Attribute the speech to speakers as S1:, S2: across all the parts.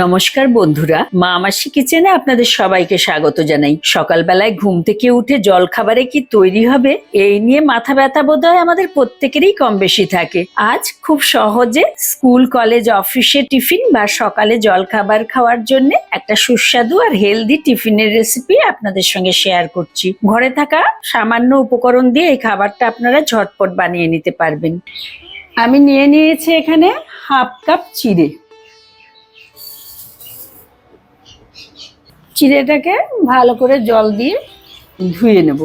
S1: নমস্কার বন্ধুরা মা মাসি কিচেনে আপনাদের সবাইকে স্বাগত জানাই। সকালবেলায় ঘুম থেকে উঠে জল খাবারে কি তৈরি হবে, এই নিয়ে মাথা ব্যথা বোধ হয় আমাদের প্রত্যেকেরই কম বেশি থাকে। আজ খুব সহজে স্কুল, কলেজ, অফিসে টিফিন বা সকালে জল খাবার খাওয়ার জন্য একটা সুস্বাদু আর হেলদি টিফিনের রেসিপি আপনাদের সঙ্গে শেয়ার করছি। ঘরে থাকা সামান্য উপকরণ দিয়ে এই খাবারটা আপনারা ঝটপট বানিয়ে নিতে পারবেন। আমি নিয়ে নিয়েছি এখানে হাফ কাপ চিড়ে। চিড়েটাকে ভালো করে জল দিয়ে ধুয়ে নেব।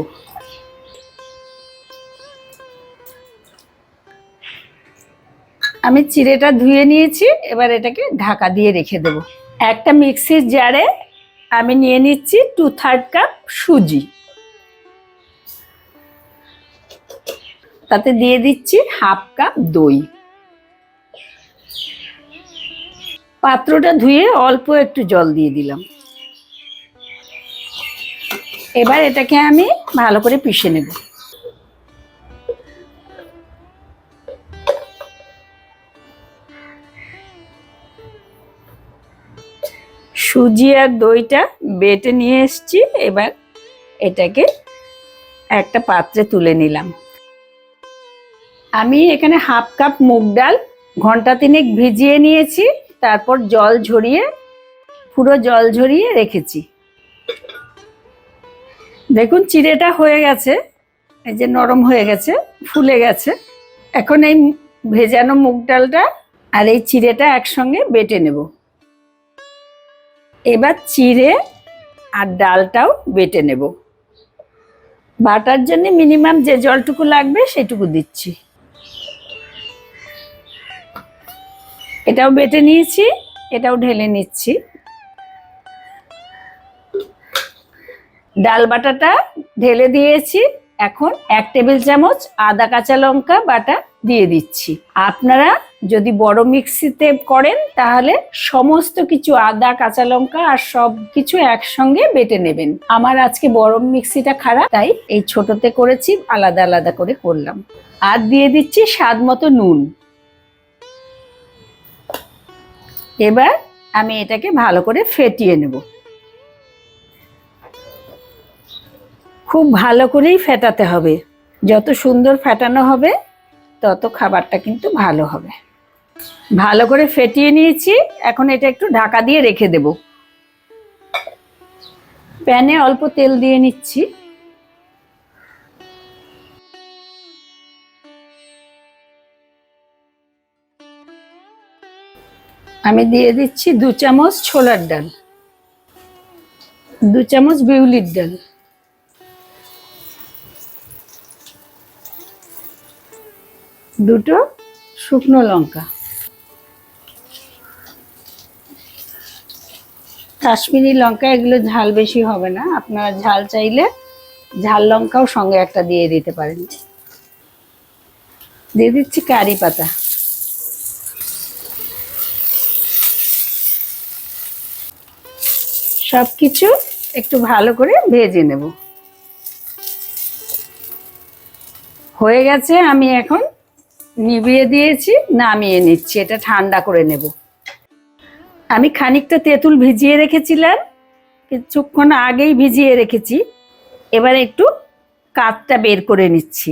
S1: আমি চিড়েটা ধুয়ে নিয়েছি, এবার এটাকে ঢাকা দিয়ে রেখে দেব। একটা মিক্সির জারে আমি নিয়ে নিচ্ছি টু থার্ড কাপ সুজি। তাতে দিয়ে দিচ্ছি হাফ কাপ দই। পাত্রটা ধুয়ে অল্প একটু জল দিয়ে দিলাম। এবার এটাকে আমি ভালো করে পিষে নেব। সুজি আর দইটা বেটে নিয়ে এসছি, এবার এটাকে একটা পাত্রে তুলে নিলাম। আমি এখানে হাফ কাপ মুগ ডাল, ঘণ্টা তিনেক ভিজিয়ে নিয়েছি, তারপর জল ঝরিয়ে, পুরো জল ঝরিয়ে রেখেছি। দেখুন, চিড়েটা হয়ে গেছে। এই যে নরম হয়ে গেছে, ফুলে গেছে। এখন এই ভেজানো মুগ ডালটা আর এই চিড়েটা একসঙ্গে বেটে নেব। এবার চিড়ে আর ডালটাও বেটে নেব। বাটার জন্য মিনিমাম যে জলটুকু লাগবে সেটুকু দিচ্ছি। এটাও বেটে নিয়েছি, এটাও ঢেলে নিচ্ছি। ডাল বাটাটা ঢেলে দিয়েছি। এখন এক টেবিল চামচ আদা, কাঁচা লঙ্কা বাটা দিয়ে দিচ্ছি। আপনারা যদি বড় মিক্সিতে করেন, তাহলে সমস্ত কিছু আদা, কাঁচা লঙ্কা আর সব কিছু একসঙ্গে বেটে নেবেন। আমার আজকে বড় মিক্সিটা খারাপ, তাই এই ছোটতে করেছি, আলাদা আলাদা করে করলাম। আর দিয়ে দিচ্ছি স্বাদ মতো নুন। এবার আমি এটাকে ভালো করে ফেটিয়ে নেব। খুব ভালো করেই ফেটাতে হবে। যত সুন্দর ফেটানো হবে, তত খাবারটা কিন্তু ভালো হবে। ভালো করে ফেটিয়ে নিয়েছি, এখন এটা একটু ঢাকা দিয়ে রেখে দেব। প্যানে অল্প তেল দিয়ে নিচ্ছি। আমি দিয়ে দিচ্ছি দু চামচ ছোলার ডাল, দু চামচ বিউলির ডাল। দুটো শুকনো লঙ্কা। কাশ্মীরি লঙ্কা, এগুলো ঝাল বেশি হবে না। আপনারা ঝাল চাইলে ঝাল লঙ্কাও সঙ্গে একটা দিয়ে দিতে পারেন। দিয়ে দিচ্ছি কারি পাতা। সব কিছু একটু ভালো করে ভেজে নেব। হয়ে গেছে, আমি এখন নিভিয়ে দিয়েছি, নামিয়ে নিচ্ছি, এটা ঠান্ডা করে নেব। আমি খানিকটা তেঁতুল ভিজিয়ে রেখেছিলাম কিছুক্ষণ আগেই ভিজিয়ে রেখেছি। এবার একটু কাপটা বের করে নিচ্ছি।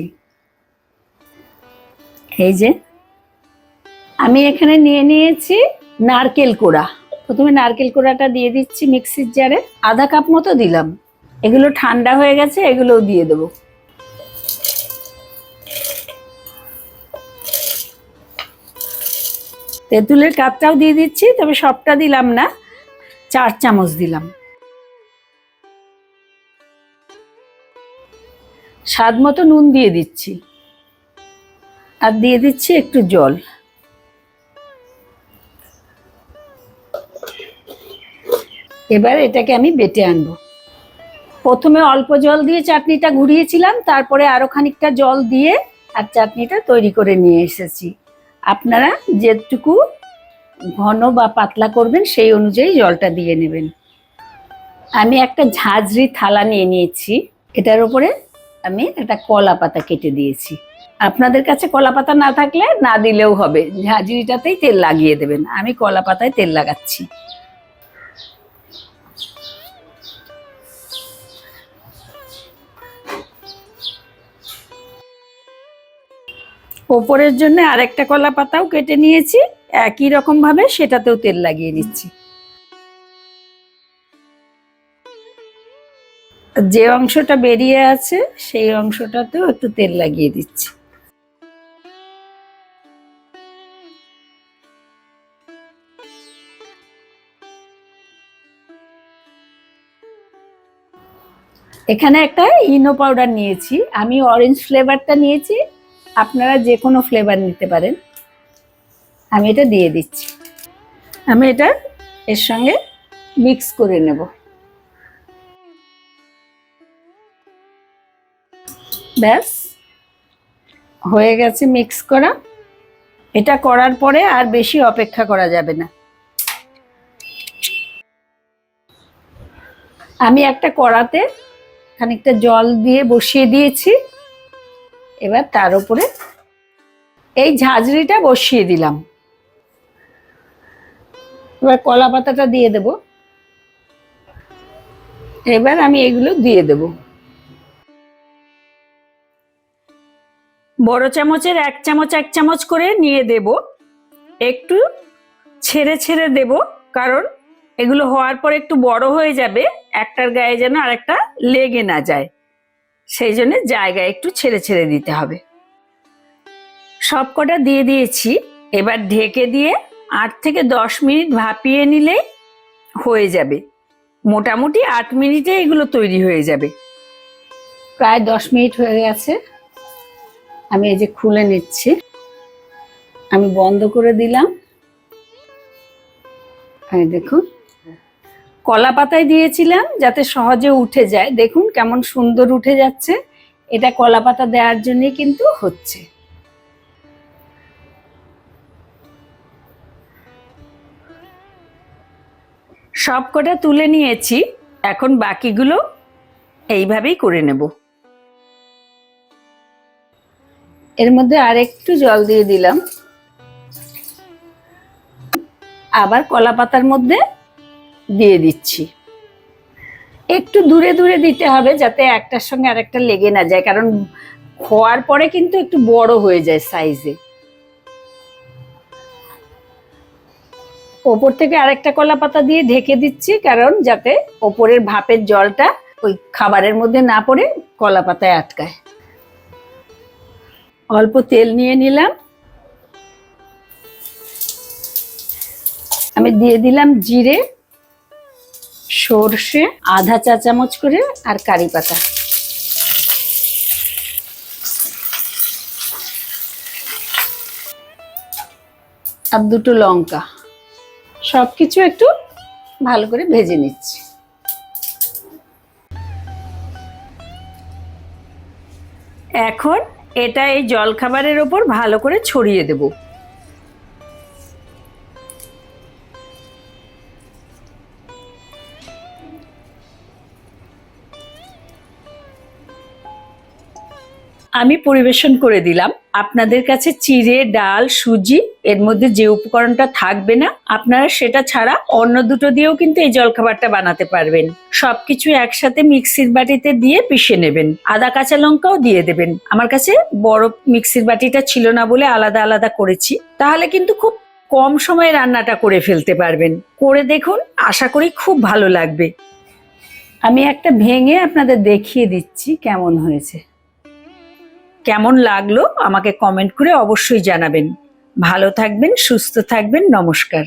S1: এই যে, আমি এখানে নিয়ে নিয়েছি নারকেল কোড়া। প্রথমে নারকেল কোড়াটা দিয়ে দিচ্ছি মিক্সির জারে। আধা কাপ মতো দিলাম। এগুলো ঠান্ডা হয়ে গেছে, এগুলোও দিয়ে দেবো। তেঁতুলের কাপটাও দিয়ে দিচ্ছি, তবে সবটা দিলাম না, চার চামচ দিলাম। স্বাদ মতো নুন দিয়ে দিচ্ছি। আর দিয়ে দিচ্ছি একটু জল। এবার এটাকে আমি বেটে আনব। প্রথমে অল্প জল দিয়ে চাটনিটা ঘুরিয়েছিলাম, তারপরে আরও খানিকটা জল দিয়ে আর চাটনিটা তৈরি করে নিয়ে এসেছি। আপনারা যেটুকু ঘন বা পাতলা করবেন, সেই অনুযায়ী জলটা দিয়ে নেবেন। আমি একটা ঝাঁঝরি থালা নিয়ে নিয়েছি। এটার উপরে আমি একটা কলা পাতা কেটে দিয়েছি। আপনাদের কাছে কলা পাতা না থাকলে না দিলেও হবে। ঝাঁঝরিটাতেই তেল লাগিয়ে দেবেন। আমি কলা পাতায় তেল লাগাচ্ছি। ওপরের জন্য আরেকটা কলা পাতাও কেটে নিয়েছি। একই রকম ভাবে সেটাতেও তেল লাগিয়ে নিচ্ছি যে অংশটা বেরিয়ে আছে, সেই অংশটাতেও একটু তেল লাগিয়ে দিচ্ছি। এখানে একটা ইনো পাউডার নিয়েছি। আমি অরেঞ্জ ফ্লেভারটা নিয়েছি। আপনারা যে কোনো ফ্লেভার নিতে পারেন। আমি এটা দিয়ে দিচ্ছি। আমি এটা এর সঙ্গে মিক্স করে নেব। ব্যাস, হয়ে গেছে মিক্স করা। এটা করার পরে আর বেশি অপেক্ষা করা যাবে না। আমি একটা কড়াতে খানিকটা জল দিয়ে বসিয়ে দিয়েছি। এবার তার উপরে এই ঝাঁঝরিটা বসিয়ে দিলাম। এবার কলা পাতাটা দিয়ে দেব। এবার আমি এগুলো দিয়ে দেব। বড় চামচের এক চামচ এক চামচ করে নিয়ে দেব। একটু ছেড়ে ছেড়ে দেব, কারণ এগুলো হওয়ার পর একটু বড় হয়ে যাবে, একটার গায়ে যেন আরেকটা লেগে না যায়। সেই জন্য জায়গায় একটু ছেড়ে ছেড়ে দিতে হবে। সব কটা দিয়ে দিয়েছি, এবার ঢেকে দিয়ে আট থেকে দশ মিনিট ভাপিয়ে নিলেই হয়ে যাবে। মোটামুটি আট মিনিটে এগুলো তৈরি হয়ে যাবে। প্রায় দশ মিনিট হয়ে গেছে। আমি এই যে খুলে নিচ্ছি। আমি বন্ধ করে দিলাম। দেখুন। কলা পাতায় দিয়েছিলাম যাতে সহজে উঠে যায়। দেখুন কেমন সুন্দর উঠে যাচ্ছে। এটা কলা পাতা দেওয়ার জন্যই কিন্তু হচ্ছে। সব কটা তুলে নিয়েছি। এখন বাকিগুলো এইভাবেই করে নেব। এর মধ্যে আরেকটু জল দিয়ে দিলাম। আবার কলা পাতার মধ্যে দিয়ে দিচ্ছি। একটু দূরে দূরে দিতে হবে যাতে একটার সঙ্গে আরেকটা লেগে না যায়, কারণ খোয়ার পরে কিন্তু একটু বড় হয়ে যায় সাইজে ওপর থেকে আরেকটা কলা পাতা দিয়ে ঢেকে দিচ্ছি, কারণ যাতে ওপরের ভাপের জলটা ওই খাবারের মধ্যে না পড়ে কলা পাতায় আটকায়। অল্প তেল নিয়ে নিলাম। আমি দিয়ে দিলাম জিরে। সর্ষে, আধা চা চামচ করে আর কারি পাতা। আর দুটো লঙ্কা। সবকিছু একটু ভালো করে ভেজে নিচ্ছি। এখন এটা এই জলখাবারের ওপর ভালো করে ছড়িয়ে দেবো। আমি পরিবেশন করে দিলাম। আপনাদের কাছে চিড়ে, ডাল, সুজি, এর মধ্যে যে উপকরণটা থাকবে না, আপনারা সেটা ছাড়া অন্য দুটো দিয়েও কিন্তু এই জলখাবারটা বানাতে পারবেন। সবকিছু একসাথে মিক্সির বাটিতে দিয়ে পিষে নেবেন। আদা, কাঁচা লঙ্কাও দিয়ে দেবেন। আমার কাছে বড় মিক্সির বাটিটা ছিল না বলে আলাদা আলাদা করেছি। তাহলে কিন্তু খুব কম সময়ে রান্নাটা করে ফেলতে পারবেন। করে দেখুন, আশা করি খুব ভালো লাগবে। আমি একটা ভেঙে আপনাদের দেখিয়ে দিচ্ছি কেমন হয়েছে। কেমন লাগল আমাকে কমেন্ট করে অবশ্যই জানাবেন। ভালো থাকবেন সুস্থ থাকবেন নমস্কার।